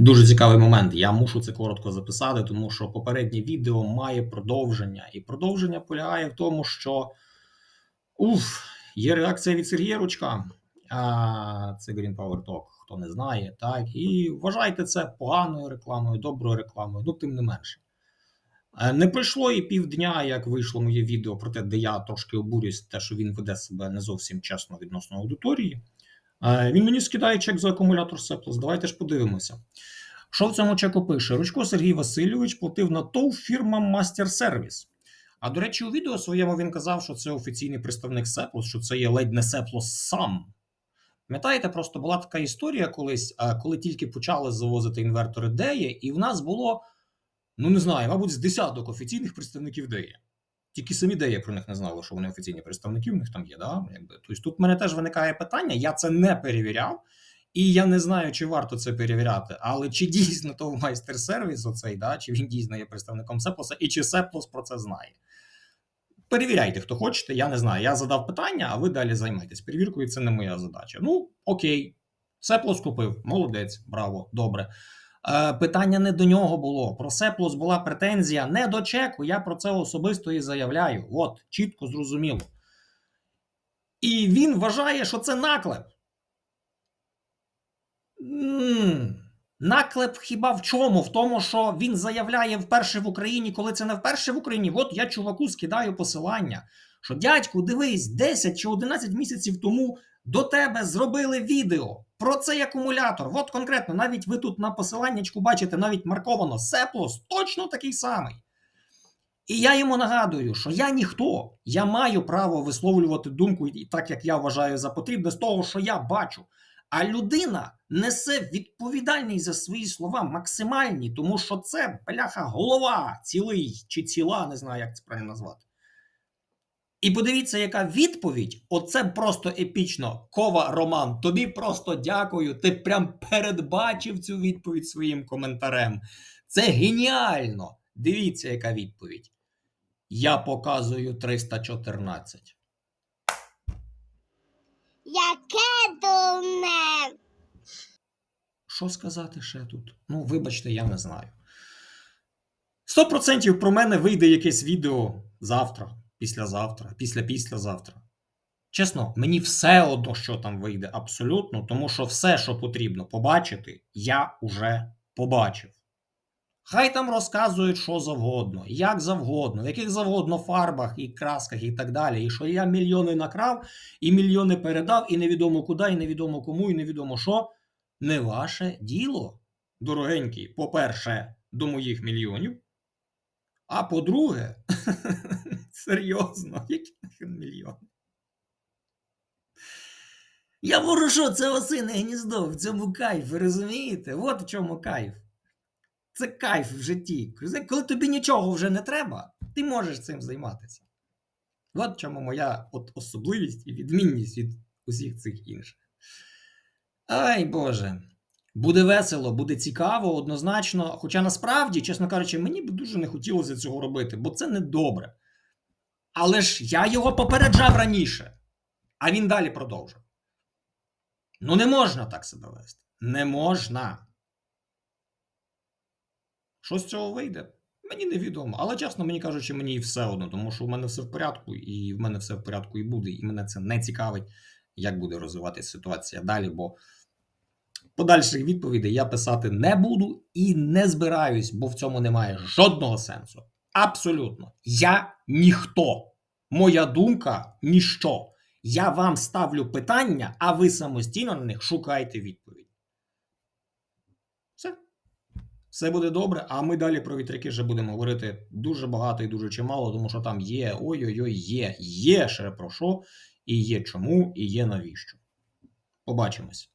Дуже цікавий момент. Я мушу це коротко записати, тому що попереднє відео має продовження. І продовження полягає в тому, що уф, є реакція від Сергія Ручка. А, це Green Power Talk, хто не знає, так. І вважайте це поганою рекламою, доброю рекламою, ну тим не менше. Е, Не пройшло і півдня, як вийшло моє відео про те, де я трошки обурююсь, те, що він веде себе не зовсім чесно відносно аудиторії. Е, Він мені скидає чек за акумулятор Сеплос. Давайте ж подивимося. Що в цьому чеку пише? Ручко Сергій Васильович платив на ТОВ фірма Мастер Сервіс. А до речі, у відео своєму він казав, що це офіційний представник Сеплос, що це є ледь не Сеплос сам. Пам'ятаєте, просто була така історія колись, коли тільки почали завозити інвертори Деє, і в нас було, ну не знаю, мабуть, з десяток офіційних представників Деє. Тільки самі Деє про них не знали, що вони офіційні представники, в них там є. Да? Якби. Тобто тут в мене теж виникає питання, я це не перевіряв, і я не знаю, чи варто це перевіряти, але чи дійсно то майстер сервіс оцей, да? чи він дійсно є представником Сеплоса, і чи Сеплос про це знає. Перевіряйте, хто хочете, я не знаю. Я задав питання, а ви далі займайтесь перевіркою, це не моя задача. Ну, окей, Сеплос купив, молодець, браво, добре. Е, питання не до нього було. Про Сеплос була претензія не до чеку. Я про це особисто і заявляю. От, чітко зрозуміло. І він вважає, що це наклеп. Наклеп хіба в чому? В тому, що він заявляє вперше в Україні, коли це не вперше в Україні. От я чуваку скидаю посилання. Що дядьку, дивись, 10 чи 11 місяців тому до тебе зробили відео про цей акумулятор. От конкретно, навіть ви тут на посиланнячку бачите, навіть марковано Сеплос, точно такий самий. І я йому нагадую, що я ніхто, я маю право висловлювати думку так, як я вважаю за потрібне, з того, що я бачу. А людина несе відповідальність за свої слова максимальні, тому що це бляха голова, цілий чи ціла, не знаю, як це правильно назвати. І подивіться, яка відповідь. Оце просто епічно. Кова Роман, тобі просто дякую. Ти прям передбачив цю відповідь своїм коментарем. Це геніально. Дивіться, яка відповідь. Я показую 314. Яке дурне. Що сказати ще тут? Ну, вибачте, я не знаю. 100% про мене вийде якесь відео завтра, післязавтра, після-післязавтра. Чесно, мені все одно, що там вийде, абсолютно, тому що все, що потрібно побачити, я уже побачив. Хай там розказують, що завгодно, як завгодно, в яких завгодно фарбах і красках і так далі. І що я мільйони накрав, і мільйони передав, і невідомо куди, і невідомо кому, і невідомо що. Не ваше діло, дорогенькі, по-перше, до моїх мільйонів. А по-друге, серйозно, які нахрен мільйони? Я ворушу це осине гніздо, в цьому кайф, ви розумієте? От в чому кайф. Це кайф в житті. Коли тобі нічого вже не треба, ти можеш цим займатися. От в чому моя от особливість і відмінність від усіх цих інших. Ай Боже. Буде весело, буде цікаво, однозначно. Хоча насправді, чесно кажучи, мені б дуже не хотілося цього робити, бо це не добре. Але ж я його попереджав раніше, а він далі продовжив. Ну, не можна так себе вести. Не можна. Що з цього вийде? Мені невідомо. Але чесно, мені кажучи, мені і все одно, тому що в мене все в порядку, і в мене все в порядку і буде. І мене це не цікавить, як буде розвиватися ситуація далі, бо подальших відповідей я писати не буду і не збираюсь, бо в цьому немає жодного сенсу. Абсолютно. Я ніхто. Моя думка ніщо. Я вам ставлю питання, а ви самостійно на них шукайте відповідь. Все. Все буде добре, а ми далі про вітряки вже будемо говорити дуже багато і дуже чимало, тому що там є ой-ой-ой, є, є ще про що, і є чому, і є навіщо. Побачимось.